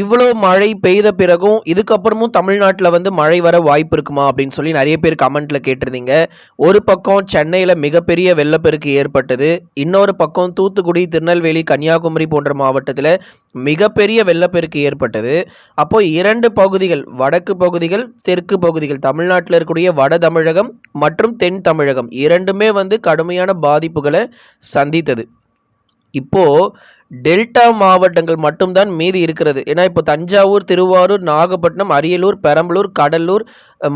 இவ்வளோ மழை பெய்த பிறகும் இதுக்கப்புறமும் தமிழ்நாட்டில் வந்து மழை வர வாய்ப்பு இருக்குமா அப்படின்னு சொல்லி நிறைய பேர் கமெண்ட்டில் கேட்டிருந்தீங்க. ஒரு பக்கம் சென்னையில் மிகப்பெரிய வெள்ளப்பெருக்கு ஏற்பட்டது. இன்னொரு பக்கம் தூத்துக்குடி திருநெல்வேலி கன்னியாகுமரி போன்ற மாவட்டத்தில் மிகப்பெரிய வெள்ளப்பெருக்கு ஏற்பட்டது. அப்போ இரண்டு பகுதிகள் வடக்கு பகுதிகள் தெற்கு பகுதிகள் தமிழ்நாட்டில் இருக்கக்கூடிய வட தமிழகம் மற்றும் தென் தமிழகம் இரண்டுமே வந்து கடுமையான பாதிப்புகளை சந்தித்தது. இப்போது டெல்டா மாவட்டங்கள் மட்டும்தான் மீதி இருக்கிறது. ஏன்னா இப்போ தஞ்சாவூர் திருவாரூர் நாகப்பட்டினம் அரியலூர் பெரம்பலூர் கடலூர்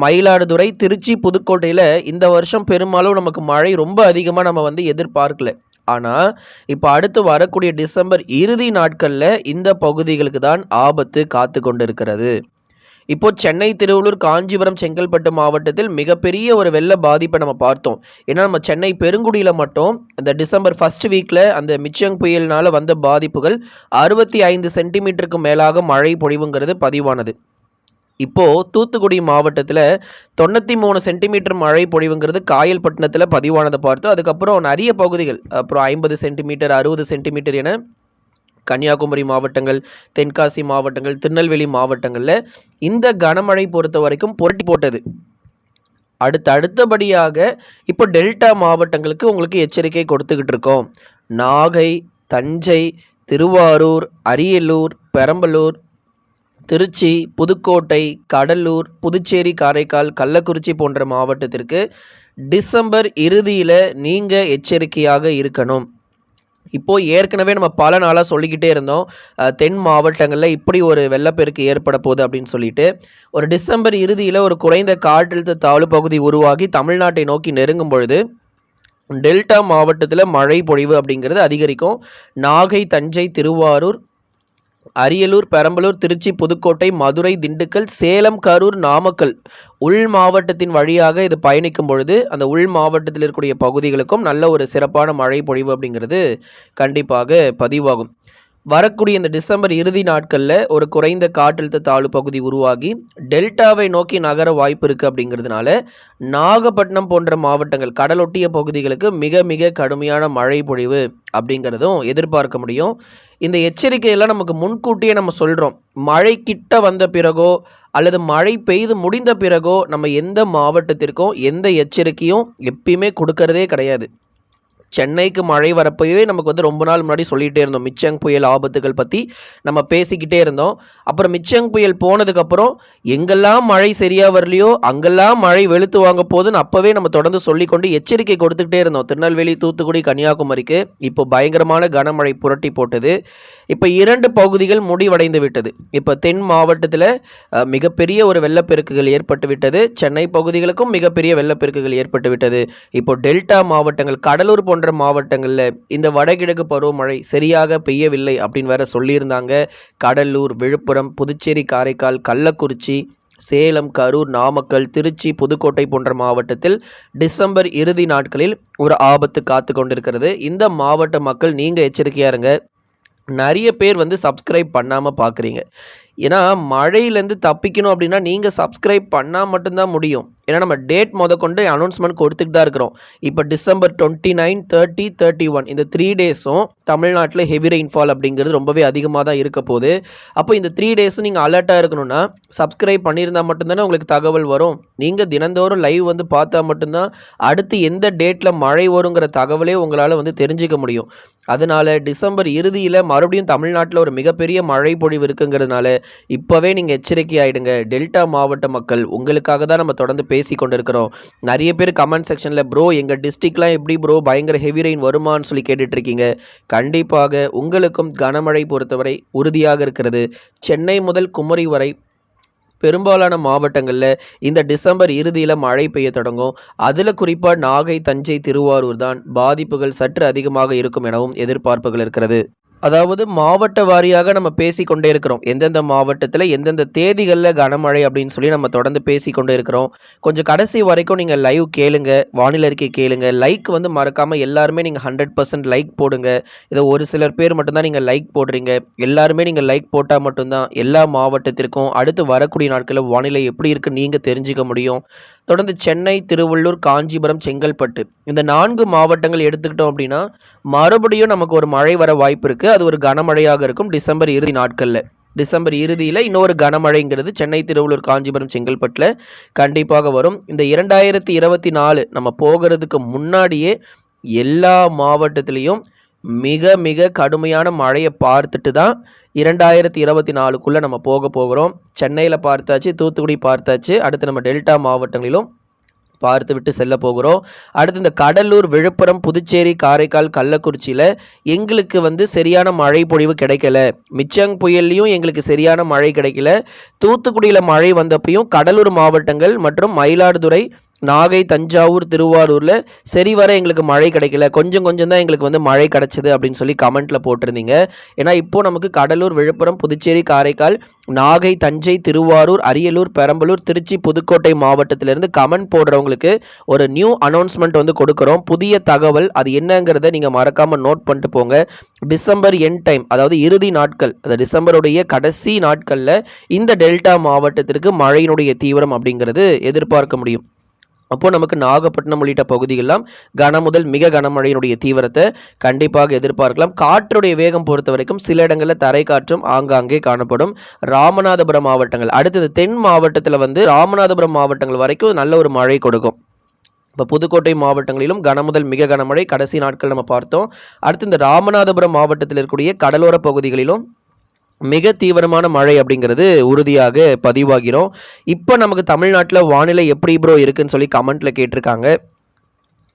மயிலாடுதுறை திருச்சி புதுக்கோட்டையில் இந்த வருஷம் பெரும்பாலும் நமக்கு மழை ரொம்ப அதிகமாக நம்ம வந்து எதிர்பார்க்கல. ஆனால் இப்போ அடுத்து வரக்கூடிய டிசம்பர் இறுதி நாட்களில் இந்த பகுதிகளுக்கு தான் ஆபத்து காத்து கொண்டிருக்கிறது. இப்போ சென்னை திருவள்ளூர் காஞ்சிபுரம் செங்கல்பட்டு மாவட்டத்தில் மிகப்பெரிய ஒரு வெள்ள பாதிப்பை நம்ம பார்த்தோம். ஏன்னா நம்ம சென்னை பெருங்குடியில் மட்டும் இந்த டிசம்பர் ஃபர்ஸ்ட் வீக்கில் அந்த மிச்சங் புயல்னால் வந்த பாதிப்புகள் அறுபத்தி ஐந்து சென்டிமீட்டருக்கு மேலாக மழை பொழிவுங்கிறது பதிவானது. இப்போது தூத்துக்குடி மாவட்டத்தில் தொண்ணூற்றி மூணு சென்டிமீட்டர் மழை பொழிவுங்கிறது காயல்பட்டினத்தில் பதிவானதை பார்த்தோம். அதுக்கப்புறம் நிறைய பகுதிகள் அப்புறம் ஐம்பது சென்டிமீட்டர் அறுபது சென்டிமீட்டர் என கன்னியாகுமரி மாவட்டங்கள் தென்காசி மாவட்டங்கள் திருநெல்வேலி மாவட்டங்களில் இந்த கனமழை பொறுத்த வரைக்கும் புரட்டி போட்டது. அடுத்து அடுத்தபடியாக இப்போ டெல்டா மாவட்டங்களுக்கு உங்களுக்கு எச்சரிக்கை கொடுத்துக்கிட்டு இருக்கோம். நாகை தஞ்சை திருவாரூர் அரியலூர் பெரம்பலூர் திருச்சி புதுக்கோட்டை கடலூர் புதுச்சேரி காரைக்கால் கள்ளக்குறிச்சி போன்ற மாவட்டத்திற்கு டிசம்பர் இறுதியில் நீங்கள் எச்சரிக்கையாக இருக்கணும். இப்போ ஏற்கனவே நம்ம பல நாளாக சொல்லிக்கிட்டே இருந்தோம் தென் மாவட்டங்களில் இப்படி ஒரு வெள்ளப்பெருக்கு ஏற்பட போகுது அப்படின்னு சொல்லிட்டு ஒரு டிசம்பர் இறுதியில் ஒரு குறைந்த காற்றழுத்த தாழ்வு பகுதி உருவாகி தமிழ்நாட்டை நோக்கி நெருங்கும் பொழுது டெல்டா மாவட்டத்தில் மழை பொழிவு அப்படிங்கிறது அதிகரிக்கும். நாகை தஞ்சை திருவாரூர் அரியலூர் பெரம்பலூர் திருச்சி புதுக்கோட்டை மதுரை திண்டுக்கல் சேலம் கரூர் நாமக்கல் உள் மாவட்டத்தின் வழியாக இது பயணிக்கும் பொழுது அந்த உள் மாவட்டத்தில் இருக்கக்கூடிய பகுதிகளுக்கும் நல்ல ஒரு சிறப்பான மழை பொழிவு அப்படிங்கிறது கண்டிப்பாக பதிவாகும். வரக்கூடிய இந்த டிசம்பர் இறுதி நாட்களில் ஒரு குறைந்த காற்றழுத்த தாழ்வு பகுதி உருவாகி டெல்டாவை நோக்கி நகர வாய்ப்பு இருக்குது அப்படிங்கிறதுனால நாகப்பட்டினம் போன்ற மாவட்டங்கள் கடலொட்டிய பகுதிகளுக்கு மிக மிக கடுமையான மழை பொழிவு அப்படிங்கிறதும் எதிர்பார்க்க முடியும். இந்த எச்சரிக்கையெல்லாம் நமக்கு முன்கூட்டியே நம்ம சொல்கிறோம் மழை கிட்ட வந்த பிறகோ அல்லது மழை பெய்து முடிந்த பிறகோ நம்ம எந்த மாவட்டத்திற்கும் எந்த எச்சரிக்கையும் எப்பயுமே கொடுக்கறதே கிடையாது. சென்னைக்கு மழை வரப்போவே நமக்கு வந்து ரொம்ப நாள் முன்னாடி சொல்லிகிட்டே இருந்தோம். மிச்சங் புயல் ஆபத்துகள் பற்றி நம்ம பேசிக்கிட்டே இருந்தோம். அப்புறம் மிச்சங் புயல் போனதுக்கப்புறம் எங்கெல்லாம் மழை சரியாக வரலையோ அங்கெல்லாம் மழை வெளுத்து வாங்க போதுன்னு அப்போவே நம்ம தொடர்ந்து சொல்லிக்கொண்டு எச்சரிக்கை கொடுத்துக்கிட்டே இருந்தோம். திருநெல்வேலி தூத்துக்குடி கன்னியாகுமரிக்கு இப்போ பயங்கரமான கனமழை புரட்டி போட்டது. இப்போ இரண்டு பகுதிகள் முடிவடைந்து விட்டது. இப்போ தென் மாவட்டத்தில் மிகப்பெரிய ஒரு வெள்ளப்பெருக்குகள் ஏற்பட்டு விட்டது. சென்னை பகுதிகளுக்கும் மிகப்பெரிய வெள்ளப்பெருக்குகள் ஏற்பட்டு விட்டது. இப்போ டெல்டா மாவட்டங்கள் கடலூர் போன்ற போன்ற மாவட்டங்களில் இந்த வடகிழக்கு பருவமழை சரியாக பெய்யவில்லை அப்படின்னு வேற சொல்லியிருந்தாங்க. கடலூர் விழுப்புரம் புதுச்சேரி காரைக்கால் கள்ளக்குறிச்சி சேலம் கரூர் நாமக்கல் திருச்சி புதுக்கோட்டை போன்ற மாவட்டத்தில் டிசம்பர் இறுதி நாட்களில் ஒரு ஆபத்து காத்து கொண்டிருக்கிறது. இந்த மாவட்ட மக்கள் நீங்கள் எச்சரிக்கையாக இருங்க. நிறைய பேர் வந்து சப்ஸ்கிரைப் பண்ணாமல் பார்க்குறீங்க ஏன்னா மழையிலேருந்து தப்பிக்கணும் அப்படின்னா நீங்கள் சப்ஸ்கிரைப் பண்ணால் மட்டும்தான் முடியும். ஏன்னா நம்ம டேட் முத கொண்டு அனௌன்ஸ்மெண்ட் கொடுத்துட்டு தான் இருக்கிறோம். இப்போ December twenty nine thirty thirty one இந்த த்ரீ டேஸும் தமிழ்நாட்டில் ஹெவி ரெயின்ஃபால் அப்படிங்கிறது ரொம்பவே அதிகமாக தான் இருக்க போகுது. அப்போ இந்த த்ரீ டேஸும் நீங்கள் அலர்ட்டாக இருக்கணும்னா சப்ஸ்கிரைப் பண்ணியிருந்தா மட்டும்தானே உங்களுக்கு தகவல் வரும். நீங்கள் தினந்தோறும் லைவ் வந்து பார்த்தா மட்டும்தான் அடுத்து எந்த டேட்டில் மழை வருங்கிற தகவலே உங்களால் வந்து தெரிஞ்சுக்க முடியும். அதனால் டிசம்பர் இறுதியில் மறுபடியும் தமிழ்நாட்டில் ஒரு மிகப்பெரிய மழை பொழிவு இருக்குங்கிறதுனால இப்போவே நீங்கள் எச்சரிக்கை ஆகிடுங்க டெல்டா மாவட்ட மக்கள் உங்களுக்காக தான் நம்ம தொடர்ந்து பேசி கொண்டிருக்கிறோம் நிறைய பேர் கமெண்ட் செக்ஷனில் ப்ரோ எங்கள் டிஸ்ட்ரிக்ட்லாம் எப்படி ப்ரோ பயங்கர ஹெவி ரெயின் வருமான்னு சொல்லி கேட்டுட்டு இருக்கீங்க கண்டிப்பாக உங்களுக்கும் கனமழை பொறுத்தவரை உறுதியாக இருக்கிறது. சென்னை முதல் குமரி வரை பெரும்பாலான மாவட்டங்களில் இந்த டிசம்பர் இறுதியில் மழை பெய்ய தொடங்கும். அதில் குறிப்பாக நாகை தஞ்சை திருவாரூர் தான் பாதிப்புகள் சற்று அதிகமாக இருக்கும் எனவும் எதிர்பார்ப்புகள் இருக்கிறது. அதாவது மாவட்ட வாரியாக நம்ம பேசி கொண்டே இருக்கிறோம். எந்தெந்த மாவட்டத்தில் எந்தெந்த தேதிகளில் கனமழை அப்படின்னு சொல்லி நம்ம தொடர்ந்து பேசி கொண்டே இருக்கிறோம். கொஞ்சம் கடைசி வரைக்கும் நீங்கள் லைவ் கேளுங்க. வானிலை அறிக்கை கேளுங்க. லைக் வந்து மறக்காமல் எல்லாருமே நீங்கள் ஹண்ட்ரட் பர்சன்ட் லைக் போடுங்க. இதை ஒரு சிலர் பேர் மட்டும்தான் நீங்கள் லைக் போடுறீங்க. எல்லாருமே நீங்கள் லைக் போட்டால் மட்டும்தான் எல்லா மாவட்டத்திற்கும் அடுத்து வரக்கூடிய நாட்களில் வானிலை எப்படி இருக்குன்னு நீங்கள் தெரிஞ்சுக்க முடியும். தொடர்ந்து சென்னை திருவள்ளூர் காஞ்சிபுரம் செங்கல்பட்டு இந்த நான்கு மாவட்டங்கள் எடுத்துக்கிட்டோம் அப்படின்னா மறுபடியும் நமக்கு ஒரு மழை வர வாய்ப்பு இருக்குது அது ஒரு கனமழையாக இருக்கும். டிசம்பர் இறுதி நாட்களில். டிசம்பர் இறுதியில் இன்னொரு கனமழைங்கிறது சென்னை திருவள்ளூர் காஞ்சிபுரம் செங்கல்பட்டில் கண்டிப்பாக வரும். இந்த இரண்டாயிரத்தி இருபத்தி நாலு நம்ம போகிறதுக்கு முன்னாடியே எல்லா மாவட்டத்திலையும் மிக மிக கடுமையான மழையை பார்த்துட்டு தான் இரண்டாயிரத்தி இருபத்தி நாலுக்குள்ளே நம்ம போக போகிறோம். சென்னையில் பார்த்தாச்சு தூத்துக்குடி பார்த்தாச்சு அடுத்து நம்ம டெல்டா மாவட்டங்களிலும் பார்த்து விட்டு செல்ல போகிறோம். அடுத்து இந்த கடலூர் விழுப்புரம் புதுச்சேரி காரைக்கால் கள்ளக்குறிச்சியில் எங்களுக்கு வந்து சரியான மழை பொழிவு கிடைக்கல. மிச்சங் புயல்லையும் எங்களுக்கு சரியான மழை கிடைக்கல. தூத்துக்குடியில் மழை வந்தப்பையும் கடலூர் மாவட்டங்கள் மற்றும் மயிலாடுதுறை நாகை தஞ்சாவூர் திருவாரூரில் சரி வர எங்களுக்கு மழை கிடைக்கல. கொஞ்சம் கொஞ்சம் தான் எங்களுக்கு வந்து மழை கிடச்சிது அப்படின்னு சொல்லி கமெண்ட்டில் போட்டிருந்தீங்க. ஏன்னா இப்போது நமக்கு கடலூர் விழுப்புரம் புதுச்சேரி காரைக்கால் நாகை தஞ்சை திருவாரூர் அரியலூர் பெரம்பலூர் திருச்சி புதுக்கோட்டை மாவட்டத்திலேருந்து கமெண்ட் போடுறவங்களுக்கு ஒரு நியூ அனௌன்ஸ்மெண்ட் வந்து கொடுக்குறோம். புதிய தகவல் அது என்னங்கிறத நீங்கள் மறக்காமல் நோட் பண்ணிட்டு போங்க. டிசம்பர் என் டைம் அதாவது இறுதி நாட்கள் அது டிசம்பருடைய கடைசி நாட்களில் இந்த டெல்டா மாவட்டத்திற்கு மழையினுடைய தீவிரம் அப்படிங்கிறது எதிர்பார்க்க முடியும். அப்போது நமக்கு நாகப்பட்டினம் உள்ளிட்ட பகுதிகளெலாம் கன முதல் மிக கனமழையினுடைய தீவிரத்தை கண்டிப்பாக எதிர்பார்க்கலாம். காற்றுடைய வேகம் பொறுத்த வரைக்கும் சில இடங்களில் தரை காற்றும் ஆங்காங்கே காணப்படும். ராமநாதபுரம் மாவட்டங்கள் அடுத்தது தென் மாவட்டத்தில் வந்து ராமநாதபுரம் மாவட்டங்கள் வரைக்கும் நல்ல ஒரு மழை கொடுக்கும். இப்போ புதுக்கோட்டை மாவட்டங்களிலும் கனமுதல் மிக கனமழை கடைசி நாட்கள் நம்ம பார்த்தோம். அடுத்து இந்த ராமநாதபுரம் மாவட்டத்தில் இருக்கக்கூடிய கடலோர பகுதிகளிலும் மிக தீவிரமான மழை அப்படிங்கிறது உறுதியாக பதிவாகிறோம். இப்போ நமக்கு தமிழ்நாட்டில் வானிலை எப்படி ப்ரோ இருக்குன்னு சொல்லி கமெண்ட்டில் கேட்டிருக்காங்க.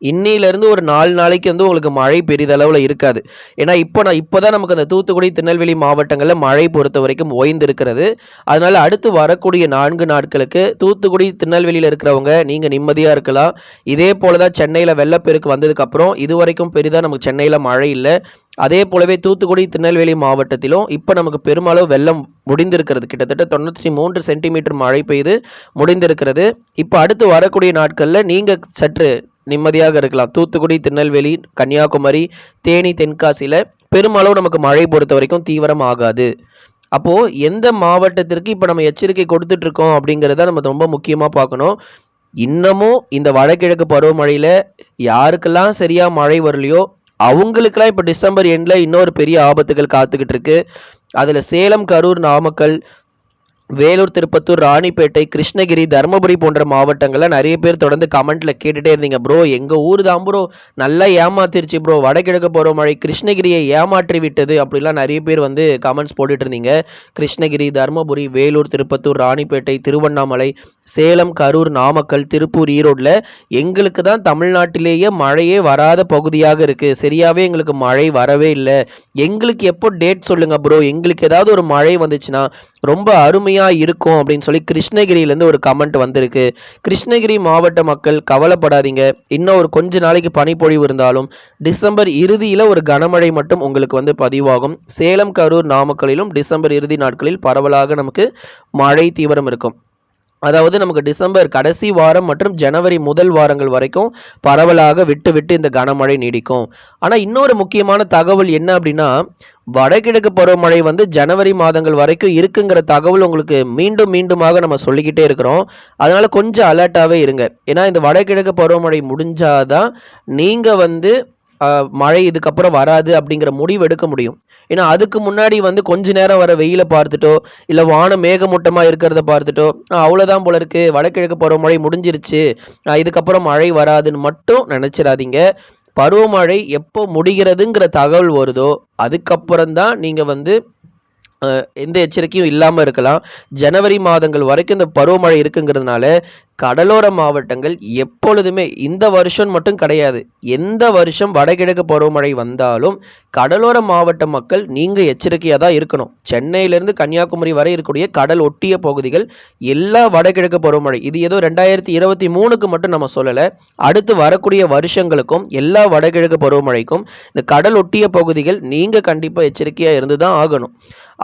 இன்னிலேருந்து ஒரு நாலு நாளைக்கு வந்து உங்களுக்கு மழை பெரிதளவில் இருக்காது. ஏன்னா இப்போ நான் இப்போ தான் நமக்கு அந்த தூத்துக்குடி திருநெல்வேலி மாவட்டங்களில் மழை பொறுத்த வரைக்கும் ஓய்ந்திருக்கிறது. அதனால் அடுத்து வரக்கூடிய நான்கு நாட்களுக்கு தூத்துக்குடி திருநெல்வேலியில் இருக்கிறவங்க நீங்கள் நிம்மதியாக இருக்கலாம். இதே போல் தான் சென்னையில் வெள்ளப்பெருக்கு வந்ததுக்கப்புறம் இது வரைக்கும் பெரிதாக நமக்கு சென்னையில் மழை இல்லை. அதே போலவே தூத்துக்குடி திருநெல்வேலி மாவட்டத்திலும் இப்போ நமக்கு பெருமளவு வெள்ளம் முடிந்திருக்கிறது. கிட்டத்தட்ட தொண்ணூற்றி மூன்று சென்டிமீட்டர் மழை பெய்து முடிந்திருக்கிறது. இப்போ அடுத்து வரக்கூடிய நாட்களில் நீங்கள் சற்று நிம்மதியாக இருக்கலாம். தூத்துக்குடி திருநெல்வேலி கன்னியாகுமரி தேனி தென்காசியில் பெருமளவு நமக்கு மழை பொறுத்த வரைக்கும் தீவிரம் ஆகாது. அப்போது எந்த மாவட்டத்திற்கு இப்போ நம்ம எச்சரிக்கை கொடுத்துட்ருக்கோம் அப்படிங்கிறத நம்ம ரொம்ப முக்கியமாக பார்க்கணும். இன்னமும் இந்த வடகிழக்கு பருவமழையில் யாருக்கெல்லாம் சரியாக மழை வரலையோ அவங்களுக்கெல்லாம் இப்போ டிசம்பர் எண்டில் இன்னொரு பெரிய ஆபத்துகள் காத்துக்கிட்டு இருக்கு. அதில் சேலம் கரூர் நாமக்கல் வேலூர் திருப்பத்தூர் ராணிப்பேட்டை கிருஷ்ணகிரி தருமபுரி போன்ற மாவட்டங்களில் நிறைய பேர் தொடர்ந்து கமெண்ட்டில் கேட்டுகிட்டே இருந்தீங்க ப்ரோ எங்கள் ஊர் தான் ப்ரோ நல்லா ஏமாத்திருச்சு ப்ரோ வடகிழக்கு போகிற மழை கிருஷ்ணகிரியை ஏமாற்றி விட்டது அப்படிலாம் நிறைய பேர் வந்து கமெண்ட்ஸ் போட்டுட்டு இருந்தீங்க. கிருஷ்ணகிரி தருமபுரி வேலூர் திருப்பத்தூர் ராணிப்பேட்டை திருவண்ணாமலை சேலம் கரூர் நாமக்கல் திருப்பூர் ஈரோடில் எங்களுக்கு தான் தமிழ்நாட்டிலேயே மழையே வராத பகுதியாக இருக்குது சரியாகவே எங்களுக்கு மழை வரவே இல்லை. எங்களுக்கு எப்போ டேட் சொல்லுங்கள் ப்ரோ எங்களுக்கு ஏதாவது ஒரு மழை வந்துச்சுன்னா ரொம்ப அருமையாக இருக்கும் அப்படின்னு சொல்லி கிருஷ்ணகிரியிலேருந்து ஒரு கமெண்ட் வந்திருக்கு. கிருஷ்ணகிரி மாவட்ட மக்கள் கவலைப்படாதீங்க. இன்னும் ஒரு கொஞ்ச நாளைக்கு பனிப்பொழிவு இருந்தாலும் டிசம்பர் இறுதியில் ஒரு கனமழை மட்டும் உங்களுக்கு வந்து பதிவாகும். சேலம் கரூர் நாமக்கலிலும் டிசம்பர் இறுதி நாட்களில் பரவலாக நமக்கு மழை தீவிரம் இருக்கும். அதாவது நமக்கு டிசம்பர் கடைசி வாரம் மற்றும் ஜனவரி முதல் வாரங்கள் வரைக்கும் பரவலாக விட்டு விட்டு இந்த கனமழை நீடிக்கும். ஆனால் இன்னொரு முக்கியமான தகவல் என்ன அப்படின்னா வடகிழக்கு பருவமழை வந்து ஜனவரி மாதங்கள் வரைக்கும் இருக்குங்கிற தகவல் உங்களுக்கு மீண்டும் மீண்டுமாக நம்ம சொல்லிக்கிட்டே இருக்கிறோம். அதனால் கொஞ்சம் அலர்ட்டாகவே இருங்க. ஏன்னா இந்த வடகிழக்கு பருவமழை முடிஞ்சாதான் நீங்கள் வந்து மழை இதுக்கப்புறம் வராது அப்படிங்கிற முடிவு எடுக்க முடியும். ஏன்னா அதுக்கு முன்னாடி வந்து கொஞ்ச நேரம் வர வெயிலை பார்த்துட்டோ இல்லை வானம் மேகமூட்டமாக இருக்கிறத பார்த்துட்டோ அவ்வளோதான் போல இருக்கு. வடகிழக்கு பருவமழை முடிஞ்சிருச்சு. இதுக்கப்புறம் மழை வராதுன்னு மட்டும் நினச்சிடாதீங்க. பருவமழை எப்போ முடிகிறதுங்கிற தகவல் வருதோ அதுக்கப்புறம் தான் நீங்கள் வந்து எந்த எச்சரிக்கையும் இல்லாமல் இருக்கலாம். ஜனவரி மாதங்கள் வரைக்கும் இந்த பருவமழை இருக்குங்கிறதுனால கடலோர மாவட்டங்கள் எப்பொழுதுமே இந்த வருஷம் மட்டும் கிடையாது. எந்த வருஷம் வடகிழக்கு பருவமழை வந்தாலும் கடலோர மாவட்ட மக்கள் நீங்கள் எச்சரிக்கையாக தான் இருக்கணும். சென்னையிலேருந்து கன்னியாகுமரி வரை இருக்கக்கூடிய கடல் ஒட்டிய பகுதிகள் எல்லா வடகிழக்கு பருவமழை. இது ஏதோ ரெண்டாயிரத்தி இருபத்தி மூணுக்கு மட்டும் நம்ம சொல்லலை. அடுத்து வரக்கூடிய வருஷங்களுக்கும் எல்லா வடகிழக்கு பருவமழைக்கும் இந்த கடல் ஒட்டிய பகுதிகள் நீங்கள் கண்டிப்பாக எச்சரிக்கையாக இருந்து தான் ஆகணும்.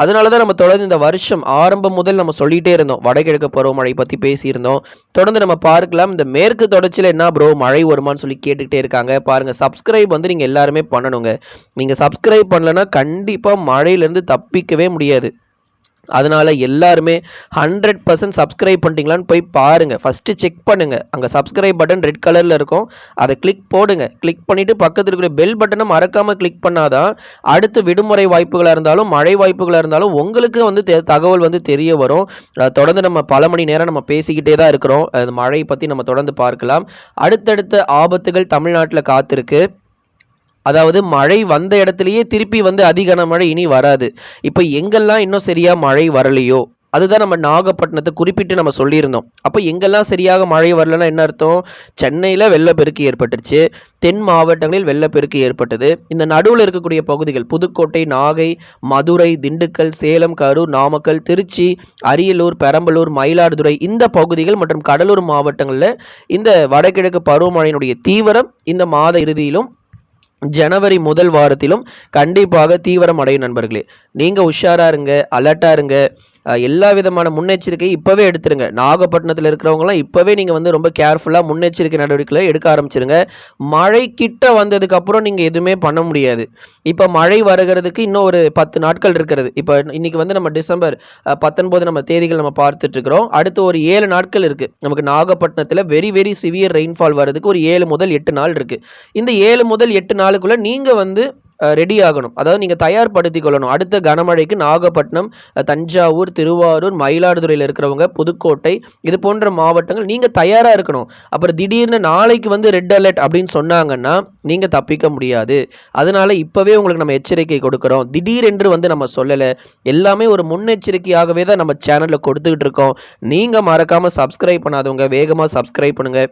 அதனால தான் நம்ம தொடர்ந்து இந்த வருஷம் ஆரம்பம் முதல் நம்ம சொல்லிகிட்டே இருந்தோம். வடகிழக்கு பருவமழை பற்றி பேசியிருந்தோம். தொடர்ந்து நம்ம பார்க்கலாம். இந்த மேற்கு தொடர்ச்சியில் என்ன ப்ரோ மழை வருமானு சொல்லி கேட்டுக்கிட்டே இருக்காங்க. பாருங்கள் சப்ஸ்கிரைப் வந்து நீங்கள் எல்லாருமே பண்ணணுங்க. நீங்கள் சப்ஸ்கிரைப் பண்ணலன்னா கண்டிப்பாக மழையிலேருந்து தப்பிக்கவே முடியாது. அதனால் எல்லாருமே ஹண்ட்ரட் பர்சன்ட் சப்ஸ்கிரைப் பண்ணிட்டீங்களான்னு போய் பாருங்கள் ஃபஸ்ட்டு செக் பண்ணுங்கள் அங்கே சப்ஸ்கிரைப் பட்டன் ரெட் கலரில் இருக்கும். அதை கிளிக் போடுங்க. கிளிக் பண்ணிவிட்டு பக்கத்தில் இருக்கிற பெல் பட்டனை மறக்காமல் கிளிக் பண்ணாதான் அடுத்து விடுமுறை வாய்ப்புகளாக இருந்தாலும் மழை வாய்ப்புகளாக இருந்தாலும் உங்களுக்கு வந்து தெ- தகவல் வந்து தெரிய வரும். தொடர்ந்து நம்ம பல மணி நேரம் நம்ம பேசிக்கிட்டே தான் இருக்கிறோம். அது மழையை பற்றி நம்ம தொடர்ந்து பார்க்கலாம். அடுத்தடுத்த ஆபத்துகள் தமிழ்நாட்டில் காத்திருக்கு. அதாவது மழை வந்த இடத்துலையே திருப்பி வந்து அதிக மழை இனி வராது. இப்போ எங்கெல்லாம் இன்னும் சரியாக மழை வரலையோ அதுதான் நம்ம நாகப்பட்டினத்தை குறிப்பிட்டு நம்ம சொல்லியிருந்தோம். அப்போ எங்கெல்லாம் சரியாக மழை வரலன்னா என்ன அர்த்தம்? சென்னையில் வெள்ளப்பெருக்கு ஏற்பட்டுருச்சு. தென் மாவட்டங்களில் வெள்ளப்பெருக்கு ஏற்பட்டது. இந்த நடுவில் இருக்கக்கூடிய பகுதிகள் புதுக்கோட்டை நாகை மதுரை திண்டுக்கல் சேலம் கரூர் நாமக்கல் திருச்சி அரியலூர் பெரம்பலூர் மயிலாடுதுறை இந்த பகுதிகள் மற்றும் கடலூர் மாவட்டங்களில் இந்த வடகிழக்கு பருவமழையினுடைய தீவிரம் இந்த மாத இறுதியிலும் ஜனவரி முதல் வாரத்திலும் கண்டிப்பாக தீவிரம் அடையும் நண்பர்களே. நீங்கள் உஷாரா இருங்க அலர்ட்டாக இருங்க. எல்லா விதமான முன்னெச்சரிக்கை இப்போவே எடுத்துருங்க. நாகப்பட்டினத்தில் இருக்கிறவங்களாம் இப்போவே நீங்கள் வந்து ரொம்ப கேர்ஃபுல்லாக முன்னெச்சரிக்கை நடவடிக்கைகளை எடுக்க ஆரம்பிச்சிருங்க. மழை கிட்ட வந்ததுக்கப்புறம் நீங்கள் எதுவுமே பண்ண முடியாது. இப்போ மழை வருகிறதுக்கு இன்னும் ஒரு பத்து நாட்கள் இருக்கிறது. இப்போ இன்றைக்கி வந்து நம்ம டிசம்பர் பத்தொன்பது நம்ம தேதிகள் நம்ம பார்த்துட்ருக்குறோம். அடுத்து ஒரு ஏழு நாட்கள் இருக்குது நமக்கு நாகப்பட்டினத்தில் வெரி வெரி சிவியர் ரெயின்ஃபால் வர்றதுக்கு ஒரு ஏழு முதல் எட்டு நாள் இருக்குது இந்த ஏழு முதல் எட்டு நாளுக்குள்ளே நீங்கள் வந்து ரெடி ஆகணும். அதாவது நீங்கள் தயார்படுத்திக் கொள்ளணும். அடுத்த கனமழைக்கு நாகப்பட்டினம் தஞ்சாவூர் திருவாரூர் மயிலாடுதுறையில் இருக்கிறவங்க புதுக்கோட்டை இது போன்ற மாவட்டங்கள் நீங்கள் தயாராக இருக்கணும். அப்புறம் திடீர்னு நாளைக்கு வந்து ரெட் அலர்ட் அப்படின்னு சொன்னாங்கன்னா நீங்கள் தப்பிக்க முடியாது. அதனால இப்போவே உங்களுக்கு நம்ம எச்சரிக்கை கொடுக்குறோம். திடீரென்று வந்து நம்ம சொல்லலை. எல்லாமே ஒரு முன்னெச்சரிக்கையாகவே தான் நம்ம சேனலில் கொடுத்துக்கிட்டு இருக்கோம். நீங்கள் மறக்காமல் சப்ஸ்கிரைப் பண்ணாதவங்க வேகமாக சப்ஸ்கிரைப் பண்ணுங்கள்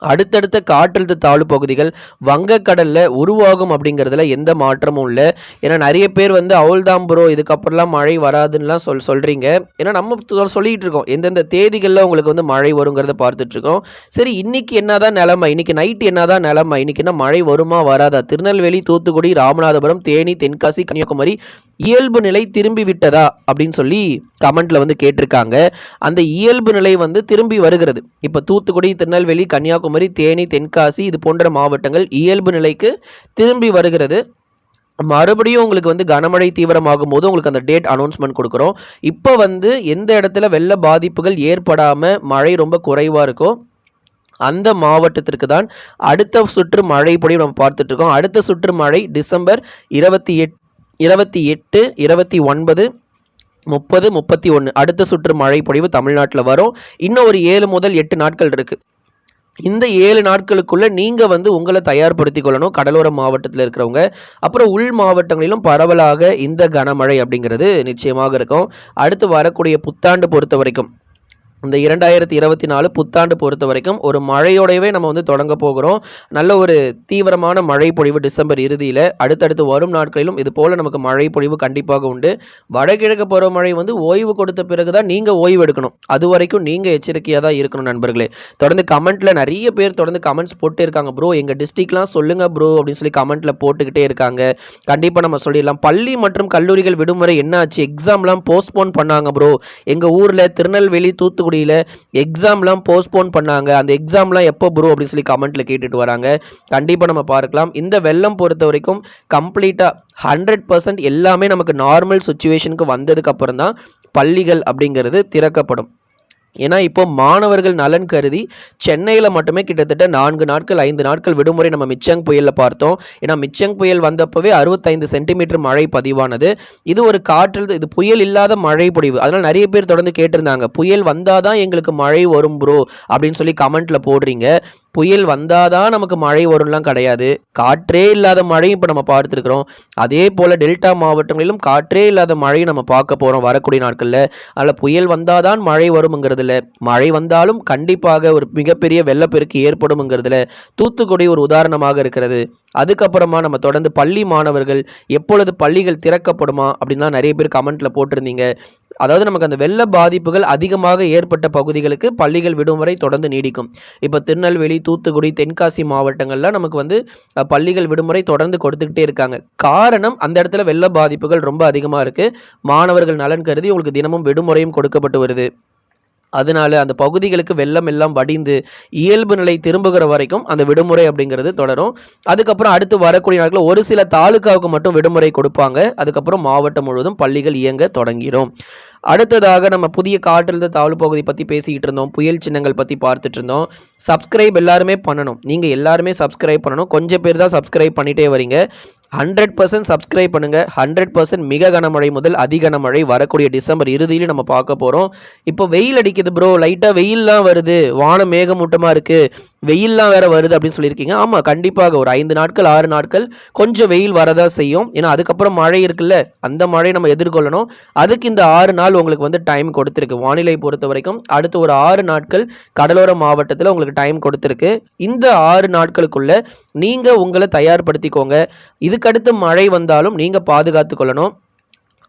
அடுத்தடுத்த காற்றழுத்த தாழ்வு பகுதிகள் வங்கக்கடலில் உருவாகும் அப்படிங்கிறதுல எந்த மாற்றமும் இல்லை. ஏன்னா நிறைய பேர் வந்து அவள்தான் ப்ரோ இதுக்கப்புறம்லாம் மழை வராதுன்னுலாம் சொல் சொல்கிறீங்க ஏன்னா நம்ம சொல்லிகிட்டு இருக்கோம் எந்தெந்த தேதிகளில் உங்களுக்கு வந்து மழை வருங்கிறத பார்த்துட்ருக்கோம். சரி இன்னைக்கு என்னதான் நிலமை? இன்னைக்கு நைட்டு என்ன தான் நிலமை? இன்றைக்கி என்ன மழை வருமா? வராதா? திருநெல்வேலி தூத்துக்குடி ராமநாதபுரம் தேனி தென்காசி கன்னியாகுமரி இயல்பு நிலை திரும்பி விட்டதா அப்படின்னு சொல்லி கமெண்ட்ல வந்து கேட்டிருக்காங்க. அந்த இயல்பு நிலை வந்து திரும்பி வருகிறது. இப்போ தூத்துக்குடி திருநெல்வேலி கன்னியாகுமரி தேனி தென்காசி இது போன்ற மாவட்டங்கள் இயல்பு நிலைக்கு திரும்பி வருகிறது. மறுபடியும் உங்களுக்கு வந்து கனமழை தீவிரமாகும் போது உங்களுக்கு அந்த டேட் அனௌன்ஸ்மெண்ட் கொடுக்குறோம். இப்போ வந்து எந்த இடத்துல வெள்ள பாதிப்புகள் ஏற்படாமல் மழை ரொம்ப குறைவாக இருக்கோ அந்த மாவட்டத்திற்கு தான் அடுத்த சுற்று மழை நம்ம பார்த்துட்ருக்கோம் அடுத்த சுற்று மழை டிசம்பர் இருபத்தி எட் இருபத்தி எட்டு இருபத்தி ஒன்பது முப்பது முப்பத்தி ஒன்று அடுத்த சுற்று மழை பொழிவு தமிழ்நாட்டில் வரும். இன்னும் ஒரு ஏழு முதல் எட்டு நாட்கள் இருக்குது இந்த ஏழு நாட்களுக்குள்ளே நீங்கள் வந்து உங்களை தயார்படுத்திக் கொள்ளணும். கடலோர மாவட்டத்தில் இருக்கிறவங்க. அப்புறம் உள் மாவட்டங்களிலும் பரவலாக இந்த கனமழை அப்படிங்கிறது நிச்சயமாக இருக்கும். அடுத்து வரக்கூடிய புத்தாண்டு பொறுத்த வரைக்கும். இந்த இரண்டாயிரத்தி இருபத்தி நாலு புத்தாண்டு பொறுத்த வரைக்கும் ஒரு மழையோடவே நம்ம வந்து தொடங்க போகிறோம். நல்ல ஒரு தீவிரமான மழை பொழிவு டிசம்பர் இறுதியில் அடுத்தடுத்து வரும் நாட்களிலும் இது போல் நமக்கு மழை பொழிவு கண்டிப்பாக உண்டு. வடகிழக்கு பருவமழை வந்து ஓய்வு கொடுத்த பிறகு தான் நீங்கள் ஓய்வு எடுக்கணும். அது வரைக்கும் நீங்கள் எச்சரிக்கையாக தான் இருக்கணும் நண்பர்களே. தொடர்ந்து கமெண்ட்டில் நிறைய பேர் தொடர்ந்து கமெண்ட்ஸ் போட்டு இருக்காங்க ப்ரோ எங்கள் டிஸ்ட்ரிக்ட்லாம் சொல்லுங்கள் ப்ரோ அப்படின்னு சொல்லி கமெண்ட்டில் போட்டுக்கிட்டே இருக்காங்க. கண்டிப்பாக நம்ம சொல்லிடலாம். பள்ளி மற்றும் கல்லூரிகள் விடுமுறை என்னாச்சு? எக்ஸாம்லாம் போஸ்ட்போன் பண்ணாங்க ப்ரோ. எங்கள் ஊரில் திருநெல்வேலி முடியல. எக்ஸாம்லாம் போஸ்ட்போன் பண்ணாங்க. அந்த எக்ஸாம்லாம் எப்போ ப்ரோ அப்படின்னு சொல்லி கமெண்ட்டில் கேட்டுட்டு வராங்க. கண்டிப்பாக நம்ம பார்க்கலாம். இந்த வெள்ளம் பொறுத்த வரைக்கும் கம்ப்ளீட்டாக ஹண்ட்ரட் பர்சன்ட் எல்லாமே நமக்கு நார்மல் சுச்சுவேஷனுக்கு வந்ததுக்கு அப்புறம் தான் பள்ளிகள் அப்படிங்கிறது திறக்கப்படும். ஏன்னா இப்போ மாணவர்கள் நலன் கருதி சென்னையில் மட்டுமே கிட்டத்தட்ட நான்கு நாட்கள் ஐந்து நாட்கள் விடுமுறை நம்ம மிச்சங் புயலில் பார்த்தோம். ஏன்னா மிச்சங் புயல் வந்தப்பவே அறுபத்தைந்து சென்டிமீட்டர் மழை பதிவானது. இது ஒரு காற்றில் இது புயல் இல்லாத மழை பொழிவு அதனால் நிறைய பேர் தொடர்ந்து கேட்டிருந்தாங்க புயல் வந்தால் தான் எங்களுக்கு மழை வரும் ப்ரோ அப்படின்னு சொல்லி கமெண்ட்டில் போடுறீங்க. புயல் வந்தாதான் நமக்கு மழை வரும்லாம் கிடையாது. காற்றே இல்லாத மழையும் இப்போ நம்ம பார்த்துருக்குறோம். அதே போல் டெல்டா மாவட்டங்களிலும் காற்றே இல்லாத மழையும் நம்ம பார்க்க போகிறோம் வரக்கூடிய நாட்களில். அதில் புயல் வந்தாதான் மழை வரும்ங்கிறதுல. மழை வந்தாலும் கண்டிப்பாக ஒரு மிகப்பெரிய வெள்ளப்பெருக்கு ஏற்படும்ங்கிறதுல தூத்துக்குடி ஒரு உதாரணமாக இருக்கிறது. அதுக்கப்புறமா நம்ம தொடர்ந்து பள்ளி மாணவர்கள் எப்பொழுது பள்ளிகள் திறக்கப்படுமா அப்படின்லாம் நிறைய பேர் கமெண்ட்டில் போட்டிருந்தீங்க. அதாவது நமக்கு அந்த வெள்ள பாதிப்புகள் அதிகமாக ஏற்பட்ட பகுதிகளுக்கு பள்ளிகள் விடுமுறை தொடர்ந்து நீடிக்கும். இப்போ திருநெல்வேலி தூத்துக்குடி தென்காசி மாவட்டங்களில் நமக்கு வந்து பள்ளிகள் விடுமுறை தொடர்ந்து கொடுத்துக்கிட்டே இருக்காங்க. காரணம் அந்த இடத்துல வெள்ள பாதிப்புகள் ரொம்ப அதிகமாக இருக்குது மாணவர்கள் நலன் கருதி உங்களுக்கு தினமும் விடுமுறையும் கொடுக்கப்பட்டு வருது. அதனால அந்த பகுதிகளுக்கு வெள்ளம் எல்லாம் வடிந்து இயல்பு நிலை திரும்புகிற வரைக்கும் அந்த விடுமுறை அப்படிங்கிறது தொடரும். அதுக்கப்புறம் அடுத்து வரக்கூடிய நாட்களில் ஒரு சில தாலுக்காவுக்கு மட்டும் விடுமுறை கொடுப்பாங்க. அதுக்கப்புறம் மாவட்டம் முழுவதும் பள்ளிகள் இயங்க தொடங்கிடும் அடுத்ததாக நம்ம புதிய காற்றழுத்த தாழ்வு பகுதி பற்றி பேசிக்கிட்டு இருந்தோம். புயல் சின்னங்கள் பற்றி பார்த்துட்டு இருந்தோம். சப்ஸ்கிரைப் எல்லாருமே பண்ணணும். நீங்கள் எல்லாருமே சப்ஸ்கிரைப் பண்ணணும். கொஞ்சம் பேர் தான் சப்ஸ்கிரைப் பண்ணிகிட்டே வரீங்க. ஹண்ட்ரட் பர்சன்ட் சப்ஸ்கிரைப் பண்ணுங்கள் ஹண்ட்ரட் பர்சன்ட் மிக கனமழை முதல் அதி கனமழை வரக்கூடிய டிசம்பர் இறுதியில் நம்ம பார்க்க போகிறோம் இப்போ வெயில் அடிக்குது ப்ரோ லைட்டாக வெயில்லாம் வருது. வானம் மேகமூட்டமாக இருக்குது வெயில்லாம் வேற வருது அப்படின்னு சொல்லியிருக்கீங்க. ஆமாம் கண்டிப்பாக ஒரு ஐந்து நாட்கள் ஆறு நாட்கள் கொஞ்சம் வெயில் வரதா செய்யும். ஏன்னா அதுக்கப்புறம் மழை இருக்குல்ல. அந்த மழையை நம்ம எதிர்கொள்ளணும். அதுக்கு இந்த ஆறு நாள் உங்களுக்கு வந்து டைம் கொடுத்துருக்கு. வானிலை பொறுத்த வரைக்கும் அடுத்த ஒரு ஆறு நாட்கள் கடலோர மாவட்டத்தில் உங்களுக்கு டைம் கொடுத்துருக்கு. இந்த ஆறு நாட்களுக்குள்ள நீங்கள் உங்களை தயார்படுத்திக்கோங்க. இது இதுக்கடுத்து மழை வந்தாலும் நீங்கள் பாதுகாத்து கொள்ளணும்.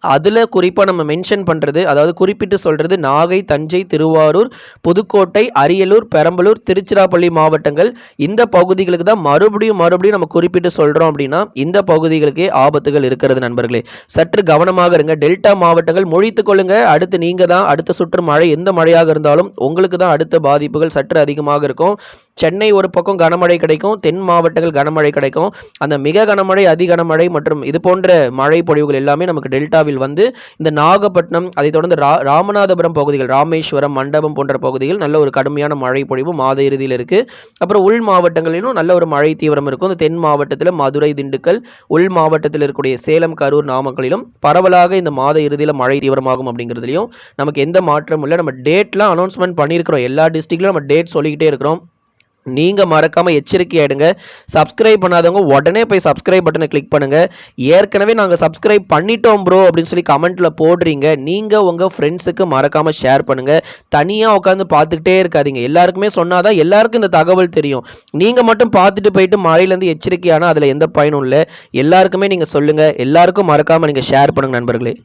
அதில் குறிப்பாக நம்ம மென்ஷன் பண்ணுறது அதாவது குறிப்பிட்டு சொல்கிறது நாகை தஞ்சை திருவாரூர் புதுக்கோட்டை அரியலூர் பெரம்பலூர் திருச்சிராப்பள்ளி மாவட்டங்கள். இந்த பகுதிகளுக்கு தான் மறுபடியும் மறுபடியும் நம்ம குறிப்பிட்டு சொல்கிறோம் அப்படின்னா இந்த பகுதிகளுக்கே ஆபத்துகள் இருக்கிறது நண்பர்களே. சற்று கவனமாக இருங்க. டெல்டா மாவட்டங்கள் மொழித்து கொள்ளுங்க. அடுத்து நீங்கள் தான் அடுத்த சுற்று மழை எந்த மழையாக இருந்தாலும் உங்களுக்கு தான் அடுத்த பாதிப்புகள் சற்று அதிகமாக இருக்கும். சென்னை ஒரு பக்கம் கனமழை கிடைக்கும். தென் மாவட்டங்கள் கனமழை கிடைக்கும். அந்த மிக கனமழை அதிகனமழை மற்றும் இது போன்ற மழை பொழிவுகள் எல்லாமே நமக்கு டெல்டாவில் வந்து இந்த நாகப்பட்டினம் அதைத் தொடர்ந்து ரா ராமநாதபுரம் பகுதிகள் ராமேஸ்வரம் மண்டபம் போன்ற பகுதிகள் நல்ல ஒரு கடுமையான மழை பொழிவு மாத இறுதியில் இருக்குது அப்புறம் உள் மாவட்டங்களிலும் நல்ல ஒரு மழை தீவிரம் இருக்கும். இந்த தென் மாவட்டத்தில் மதுரை திண்டுக்கல் உள் மாவட்டத்தில் இருக்கக்கூடிய சேலம் கரூர் நாமக்கலிலும் பரவலாக இந்த மாத இறுதியில் மழை தீவிரமாகும் அப்படிங்கிறதுலையும் நமக்கு எந்த மாற்றமும் இல்லை. நம்ம டேட்லாம் அனௌன்ஸ்மெண்ட் பண்ணியிருக்கிறோம் எல்லா டிஸ்ட்ரிக்ட்லையும் நம்ம டேட் சொல்லிக்கிட்டே இருக்கிறோம். நீங்கள் மறக்காமல் எச்சரிக்கை ஆகிடுங்க சப்ஸ்கிரைப் பண்ணாதவங்க உடனே போய் சப்ஸ்கிரைப் பட்டனை கிளிக் பண்ணுங்கள் ஏற்கனவே நாங்கள் சப்ஸ்கிரைப் பண்ணிட்டோம் ப்ரோ அப்படின்னு சொல்லி கமெண்ட்டில் போடுறீங்க. நீங்கள் உங்கள் ஃப்ரெண்ட்ஸுக்கு மறக்காமல் ஷேர் பண்ணுங்கள் தனியாக உட்காந்து பார்த்துக்கிட்டே இருக்காதீங்க. எல்லாருக்குமே சொன்னால் தான் எல்லாருக்கும் இந்த தகவல் தெரியும். நீங்கள் மட்டும் பார்த்துட்டு போயிட்டு மழையிலேருந்து எச்சரிக்கையான அதில் எந்த பயனும் இல்லை. எல்லாருக்குமே நீங்கள் சொல்லுங்கள் எல்லாருக்கும் மறக்காமல் நீங்கள் ஷேர் பண்ணுங்கள் நண்பர்களே.